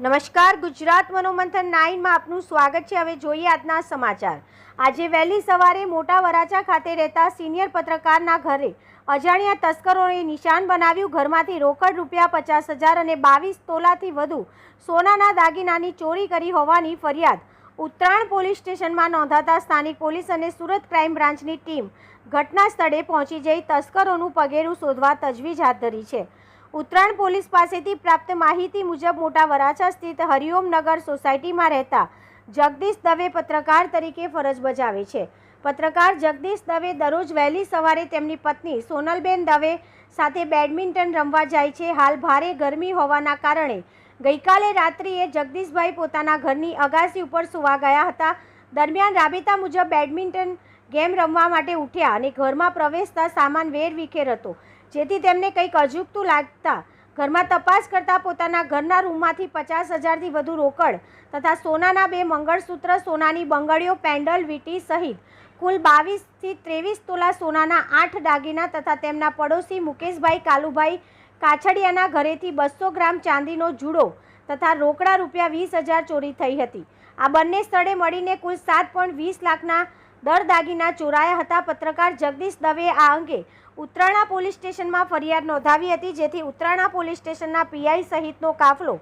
નમસ્કાર, ગુજરાત મનોમંથન નાઇનમાં આપનું સ્વાગત છે. હવે જોઈએ આજના સમાચાર. આજે વહેલી સવારે મોટા વરાછા ખાતે રહેતા સિનિયર પત્રકારના ઘરે અજાણ્યા તસ્કરોએ નિશાન બનાવ્યું. ઘરમાંથી રોકડ રૂપિયા પચાસ હજાર અને બાવીસ તોલાથી વધુ સોનાના દાગીનાની ચોરી કરી હોવાની ફરિયાદ. ઉત્તરાયણ પોલીસ સ્ટેશનમાં નોંધાતા સ્થાનિક પોલીસ અને સુરત ક્રાઇમ બ્રાન્ચની ટીમ ઘટના સ્થળે પહોંચી જઈ તસ્કરોનું પગેરું શોધવા તજવીજ હાથ ધરી છે. ઉત્તરાયણ પોલીસ પાસેથી પ્રાપ્ત માહિતી મુજબ મોટા વરાછા સ્થિત હરિઓમ નગર સોસાયટીમાં રહેતા જગદીશ દવે પત્રકાર તરીકે ફરજ બજાવે છે. પત્રકાર જગદીશ દવે દરરોજ વહેલી સવારે તેમની પત્ની સોનલબેન દવે સાથે બેડમિન્ટન રમવા જાય છે. હાલ ભારે ગરમી હોવાના કારણે ગઈકાલે રાત્રિએ જગદીશભાઈ પોતાના ઘરની અગાસી ઉપર સુવા ગયા હતા. દરમિયાન રાબેતા મુજબ બેડમિન્ટન ગેમ રમવા માટે ઉઠ્યા અને ઘરમાં પ્રવેશતા સામાન વેરવિખેર હતો. જેથી તેમને કંઈક અજુગતું લાગતા ઘરમાં તપાસ કરતા પોતાના ઘરના રૂમમાંથી પચાસ હજારથી વધુ રોકડ તથા સોનાના બે મંગળસૂત્ર, સોનાની બંગડીઓ, પેન્ડલ, વીટી સહિત કુલ બાવીસથી ત્રેવીસ તોલા સોનાના આઠ દાગીના તથા તેમના પડોશી મુકેશભાઈ કાલુભાઈ કાછડિયાના ઘરેથી બસો ગ્રામ ચાંદીનો જુડો તથા રોકડા રૂપિયા વીસ હજાર ચોરી થઈ હતી. આ બંને સ્થળે મળીને કુલ સાત પોઈન્ટ વીસ લાખના દર દાગીના ચોરાયા હતા. પત્રકાર જગદીશ દવે આ અંગે ઉત્તરાણા પોલીસ સ્ટેશનમાં ફરિયાદ નોંધાવી હતી, જેથી ઉત્તરાણા પોલીસ સ્ટેશનના પીઆઈ સહિતનો કાફલો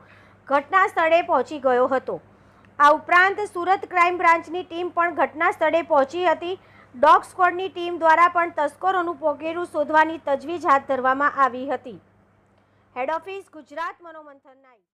ઘટના સ્થળે પહોંચી ગયો હતો. આ ઉપરાંત સુરત ક્રાઇમ બ્રાન્ચની ટીમ પણ ઘટના સ્થળે પહોંચી હતી. ડોગ સ્ક્વોડની ટીમ દ્વારા પણ તસ્કરોનું પોગેરું શોધવાની તજવીજ હાથ ધરવામાં આવી હતી. હેડ ઓફિસ, ગુજરાત, મનોમંથન નાઈ